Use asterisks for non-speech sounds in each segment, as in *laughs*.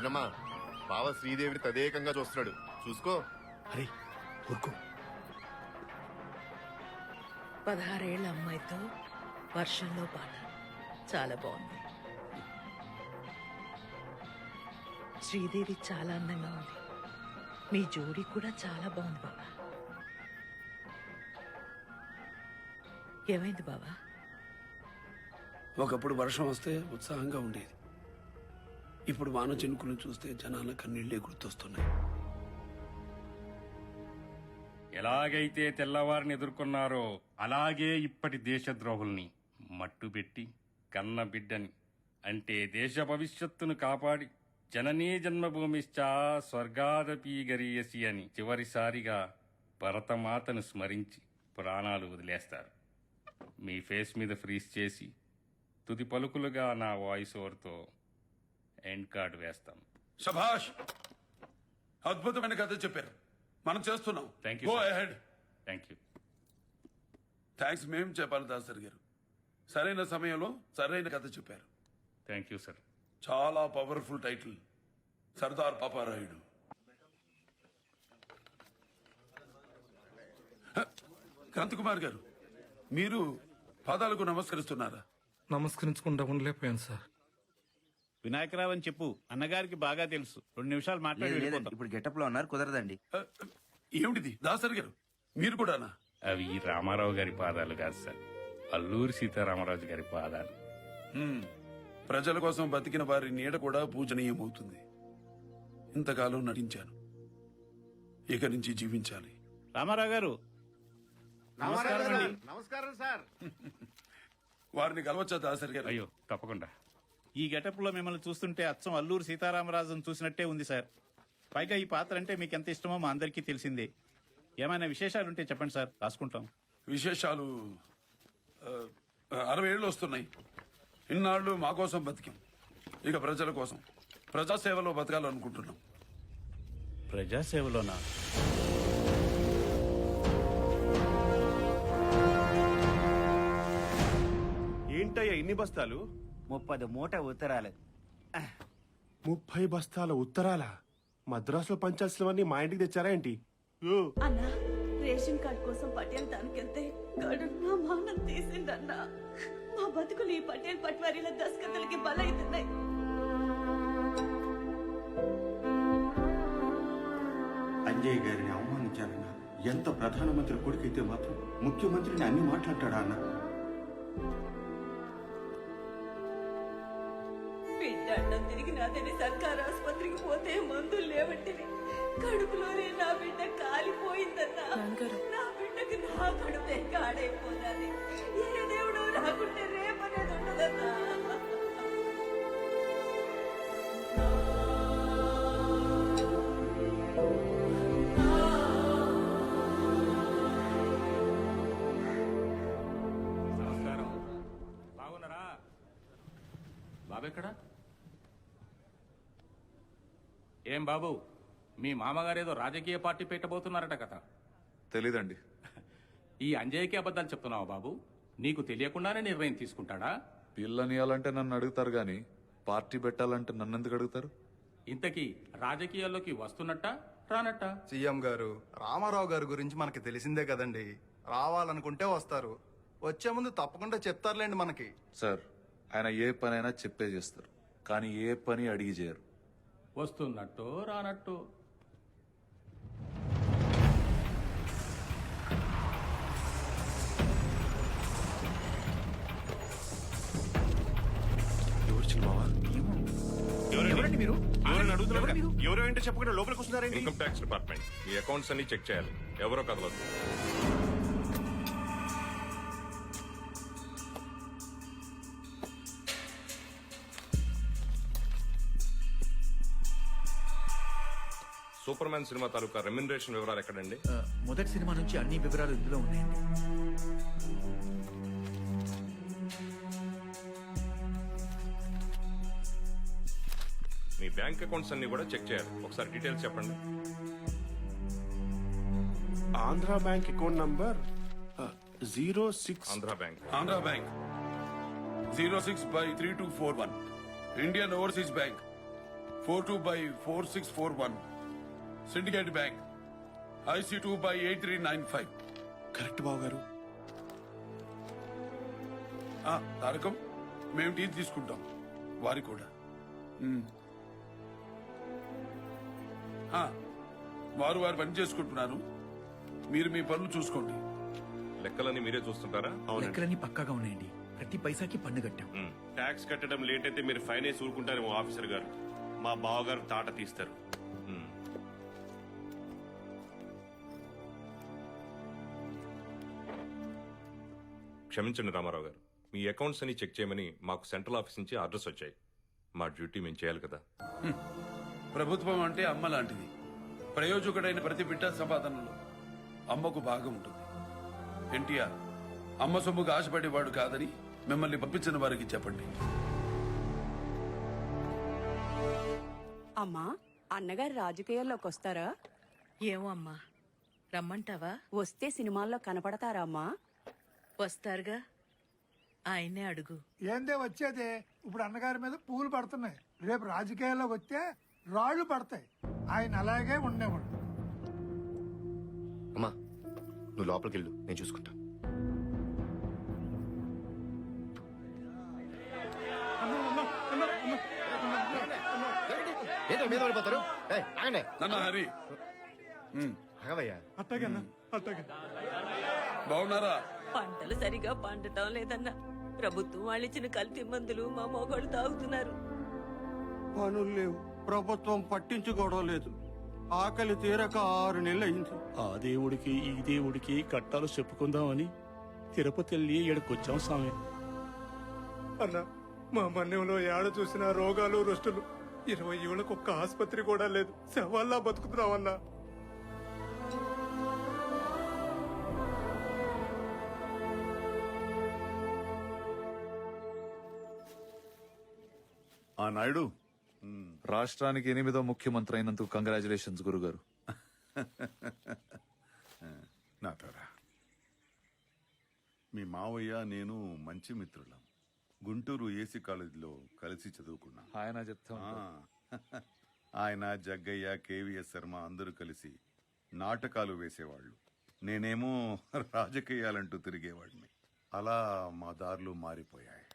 చిన్నమ్మా బావ శ్రీదేవిని తదేకంగా చూస్తున్నాడు. చూసుకో. అరే ఊరుకో. పదహారేళ్ళ అమ్మాయితో వర్షంలో పాట. చాలా బాగుంది. శ్రీదేవి చాలా అందంగా ఉంది. మీ జోడీ కూడా చాలా బాగుంది బాబా ఏమైంది బాబా ఒకప్పుడు వర్షం వస్తే ఉత్సాహంగా ఉండేది. ఇప్పుడు వాన చినుకులు చూస్తే జనాల కన్నీళ్ళే గుర్తొస్తున్నాయి. ఎలాగైతే తెల్లవారిని ఎదుర్కొన్నారో అలాగే ఇప్పటి దేశద్రోహుల్ని మట్టుబెట్టి కన్న బిడ్డని అంటే దేశ భవిష్యత్తును కాపాడి జననీ జన్మభూమిశ్చా స్వర్గాదపీ గరీయసి అని చివరిసారిగా భరతమాతను స్మరించి ప్రాణాలు వదిలేస్తారు. మీ ఫేస్ మీద ఫ్రీజ్ చేసి తుది పలుకులుగా నా వాయిస్ ఓవర్తో ఎండ్ కార్డ్ వేస్తాం. శభాష్ అద్భుతమైన కథ చెప్పారు. మనం చేస్తున్నాం. Thank you, go sir. Ahead thank you thanks మేము చెప్పాలి దాసరి గారు. సరైన సమయంలో సరైన కథ చెప్పారు. థ్యాంక్ యూ సార్ చాలా పవర్ఫుల్ టైటిల్ సర్దార్ పాపారాయుడు. హ, క్రాంతికుమార్ గారు మీరు పాదాలకు నమస్కరిస్తున్నారా? నమస్కరించకుండా ఉండలేకపోయాను సార్ వినాయకరావు అని చెప్పు. అన్నగారికి బాగా తెలుసు. రెండు నిమిషాలు మాట్లాడి లేదు, లేదండి. వెళ్ళిపోతాం. ఇప్పుడు గెటప్లో ఉన్నారు కుదరదండి ఏమిటిది? దాసరి గారు మీరు కూడానా? అవి రామారావు గారి పాదాలు కాదు సార్. అల్లూరి సీతారామరాజు గారి పాదాలు. హ్మ్. ప్రజల కోసం బతికిన వారి నీడ కూడా పూజనీయమవుతుంది. ఇంతకాలం నటించాను. ఇక నుంచి జీవించాలి. రామారావు గారు నమస్కారం అండి. నమస్కారం సార్. *laughs* వారిని కలవచ్చా దాసరి గారు? అయ్యో తప్పకుండా. ఈ గెటప్లో మిమ్మల్ని చూస్తుంటే అచ్చం అల్లూరు సీతారామరాజును చూసినట్టే ఉంది సార్. పైగా ఈ పాత్ర అంటే మీకు ఎంత ఇష్టమో మా అందరికీ తెలిసిందే. ఏమైనా విశేషాలుంటే చెప్పండి సార్. రాసుకుంటాం. విశేషాలు అరవై ఏళ్ళు వస్తున్నాయి. ఇన్నాళ్ళు మా కోసం బతికాం. ఇక ప్రజల కోసం. ప్రజాసేవలో బతకాలనుకుంటున్నాం. ప్రజాసేవలోనా? ఏంటయ్యా ఇన్ని బస్తాలు? ముప్పది మూట ఉత్తరాలు. ముప్పై బస్తాల ఉత్తరాల? మద్రాసులో పంచాల్సినవన్నీ మా ఇంటికి తెచ్చారా ఏంటి? అన్నా రేషన్ కార్డ్ కోసం పటేల్ దానికెళ్తే కడున్నా మానం తీసిండన్నా మా బతుకులు ఈ పటేల్ పట్వారీల దస్కతలకి బలైతున్నాయి. అంజయ్ గారిని అవమానించారన్న ఎంత ప్రధానమంత్రి కొడుకైతే మాత్రం ముఖ్యమంత్రిని అన్ని మాట్లాడతాడా అన్న? అన్నం తిరిగి నాదని సర్కారు ఆసుపత్రికి పోతే మందులు లేవంటివి. కడుపులోనే నా బిడ్డ కాలిపోయిందన్నా. నా బిడ్డకి నా కడుపే కాడైపోతుంది. ఏ దేవుడు రాకుంటే రేపనేది ఉండదన్నా. బాగున్నారా? బాబెక్కడా ఏం బాబు? మీ మామగారేదో రాజకీయ పార్టీ పెట్టబోతున్నారట కదా తెలీదండి. ఈ అంజయ్యకి అబద్ధాలు చెప్తున్నావా బాబు? నీకు తెలియకుండానే నిర్ణయం తీసుకుంటాడా? పిల్లనియాలంటే నన్ను అడుగుతారు గాని పార్టీ పెట్టాలంటే నన్ను ఎందుకు అడుగుతారు? ఇంతకీ రాజకీయాల్లోకి వస్తున్నట్ట రానట్ట? సీఎం గారు రామారావు గారి గురించి మనకి తెలిసిందే కదండి. రావాలనుకుంటే వస్తారు. వచ్చే ముందు తప్పకుండా చెప్తారులేండి మనకి. సార్ ఆయన ఏ పనైనా చెప్పే చేస్తారు. కానీ ఏ పని అడిగి చేయరు. వస్తున్నట్టు రానట్టు. ఎవరండి? మీరు? ఎవరైనా అడుగుతున్నారు కదా? ఎవరో ఏంటో చెప్పకుండా లోపలికి వస్తున్నారండి ఇన్కమ్ ట్యాక్స్ డిపార్ట్మెంట్. మీ అకౌంట్స్ అన్ని చెక్ చేయాలి. ఎవరో కదలదు సూపర్ మ్యాన్ సినిమా తాలూకా రెమ్యునరేషన్ వివరాలు ఎక్కడండి? మొదటి సినిమా నుంచి అన్ని వివరాలు ఇందులో ఉన్నాయండి. మీ బ్యాంక్ అకౌంట్స్ అన్ని కూడా చెక్ చేయాలి. ఒకసారి డీటెయిల్స్ చెప్పండి. Andhra Bank account number zero six Andhra Bank. Andhra Bank. Zero six by three two four one. Indian Overseas Bank. Four two by four six four one. Syndicate Bank I C two by eight three nine five correct Babu garu Tarakam మేము tea తీసుకుంటాం. వారి కూడా. వారు వారు పని చేసుకుంటున్నారు మీరు మీ పనులు చూసుకోండి. లెక్కలన్నీ మీరే చూస్తుంటారా? లెక్కలన్నీ పక్కాగా ఉన్నాయండి. ప్రతి పైసాకి పన్ను కట్టాం. ట్యాక్స్ కట్టడం లేట్ అయితే మీరు ఫైనేన్స్ ఊరుకుంటారేమో ఆఫీసర్ గారు. మా బావగారు తాట తీస్తారు. క్షమించండి రామారావు గారు. మీ అకౌంట్స్ అని చెక్ చేయమని మాకు సెంట్రల్ ఆఫీస్ నుంచి ఆర్డర్స్ వచ్చాయి. మా డ్యూటీ మేము చేయాలి కదా. ప్రభుత్వం అంటే అమ్మ లాంటిది. ప్రయోజకుడైన ప్రతి బిడ్డ సంపాదనలో అమ్మకు భాగం ఉంటుంది. ఎన్టీఆర్ అమ్మ సొమ్ముకు ఆశపడేవాడు కాదని మిమ్మల్ని పంపించిన వారికి చెప్పండి. అమ్మా అన్నగారు రాజకీయాల్లోకి వస్తారా? ఏమో అమ్మా. రమ్మంటావా? వస్తే సినిమాల్లో కనపడతారా అమ్మా? వస్తారుగా? ఆయన్నే అడుగు. ఏందే వచ్చేదే? ఇప్పుడు అన్నగారి మీద పూలు పడుతున్నాయి. రేపు రాజకీయాల్లోకి వస్తే రాళ్ళు పడతాయి. ఆయన అలాగే ఉండేవాడు. అమ్మా నువ్వు లోపలికి వెళ్ళు నేను చూసుకుంటా. ఏదో మీద పడిపోతారు? నన్న హరి. ఆగవయ్యా. బాగున్నారా? పంటలు సరిగా పండటం లేదన్నా. ప్రభుత్వం వాళ్ళు ఇచ్చిన కల్తీ మందులు మా మొగోళ్ళు తాగుతున్నారు. పనులు లేవు. ప్రభుత్వం పట్టించుకోవడం లేదు. ఆకలి తీరక ఆరు నెలలు అయింది ఆ దేవుడికి ఈ దేవుడికి కట్టాలు చెప్పుకుందామని తిరుపతి వెళ్ళి ఇక్కడికొచ్చాం స్వామి. అన్న మా మన్యంలో ఏడ చూసిన రోగాలు రుష్టులు. ఇరవై ఏళ్ళకు ఒక్క ఆసుపత్రి కూడా లేదు. శవాల్లా బతుకుతున్నామన్నా ఆ నాయుడు. రాష్ట్రానికి ఎనిమిదో ముఖ్యమంత్రి అయినందుకు కంగ్రాచులేషన్స్ గురుగారు. *laughs* నాటరా మీ మావయ్య నేను మంచి మిత్రులం. గుంటూరు ఏసీ కాలేజీలో కలిసి చదువుకున్నాం. ఆయన చెప్తా. *laughs* ఆయన జగ్గయ్య కేవీఎస్ శర్మ అందరూ కలిసి నాటకాలు వేసేవాళ్ళు. నేనేమో *laughs* రాజకీయాలంటూ తిరిగేవాడిని. అలా మా దారులు మారిపోయాయి.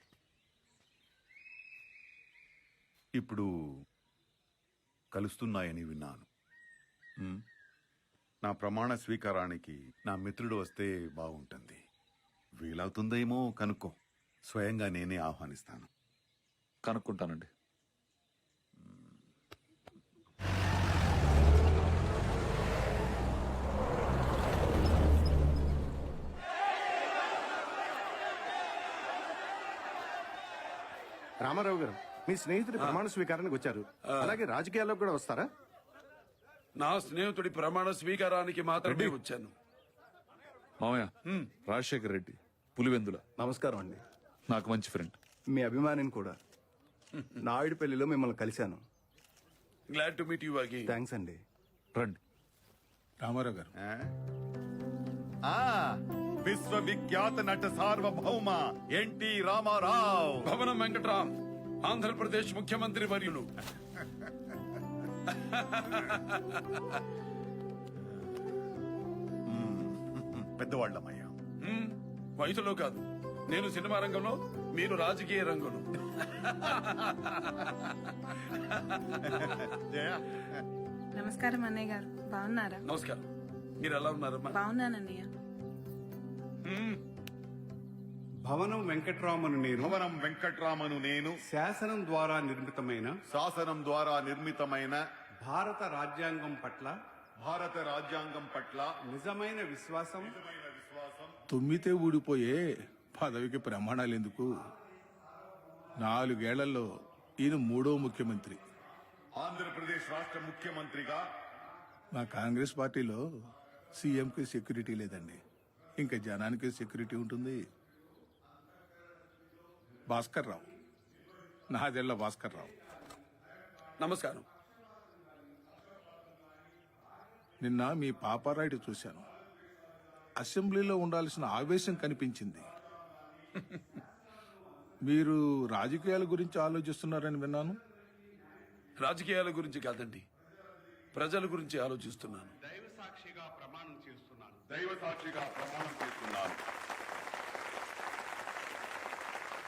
ఇప్పుడు కలుస్తున్నాయని విన్నాను. నా ప్రమాణ స్వీకారానికి నా మిత్రుడు వస్తే బాగుంటుంది. వీలవుతుందేమో కనుక్కో. స్వయంగా నేనే ఆహ్వానిస్తాను. కనుక్కుంటానండి. రామారావు గారు మీ స్నేహితుడి ప్రమాణ స్వీకారానికి వచ్చారు. అలాగే రాజకీయాల్లోకి కూడా వస్తారా? నా స్నేహితుడి ప్రమాణ స్వీకారానికి మాత్రమే వచ్చాను. మామయ్య రాజశేఖర్ రెడ్డి పులివెందుల. నమస్కారం అండి. నాకు మంచి ఫ్రెండ్ మీ అభిమానిని కూడా. నాయుడు పెళ్ళిలో మిమ్మల్ని కలిశాను. Glad to meet you again thanks అండి. రండి. రామారావు గారు. విశ్వవిఖ్యాత నట సార్వభౌమ ఎన్టీ రామారావు. భవనం వెంకట్రామ్. ఆంధ్రప్రదేశ్ ముఖ్యమంత్రి వర్యులు. పెద్దవాళ్ళమయ్యా. మ్మ్. వయసులో కాదు. నేను సినిమా రంగంలో మీరు రాజకీయ రంగంలో. నమస్కారం అన్నయ్య గారు. బాగున్నారా? నమస్కారం. మీరు ఎలా ఉన్నారమ్మా? బాగున్నానన్నయ్య. మ్మ్. భవనం వెంకట్రామను నేను భవనం వెంకట్రామను నేను శాసనం ద్వారా నిర్మితమైన శాసనం ద్వారా నిర్మితమైన భారత రాజ్యాంగం పట్ల భారత రాజ్యాంగం పట్ల నిజమైన విశ్వాసం. తుమ్మితే ఊడిపోయే పదవికి ప్రమాణాలు ఎందుకు నాలుగేళ్ళలో ఈయన మూడో ముఖ్యమంత్రి. ఆంధ్రప్రదేశ్ రాష్ట్ర ముఖ్యమంత్రిగా మా కాంగ్రెస్ పార్టీలో సీఎంకి సెక్యూరిటీ లేదండి. ఇంకా జనానికి సెక్యూరిటీ ఉంటుంది. భాస్కర్ రావు నాదెళ్ళ భాస్కర్ రావు నమస్కారం. నిన్న మీ పాపారాయుడు చూశాను. అసెంబ్లీలో ఉండాల్సిన ఆవేశం కనిపించింది. మీరు రాజకీయాల గురించి ఆలోచిస్తున్నారని విన్నాను. రాజకీయాల గురించి కాదండి. ప్రజల గురించి ఆలోచిస్తున్నాను. దైవ సాక్షిగా ప్రమాణం చేస్తున్నాను. దైవ సాక్షిగా ప్రమాణం చేస్తున్నాను.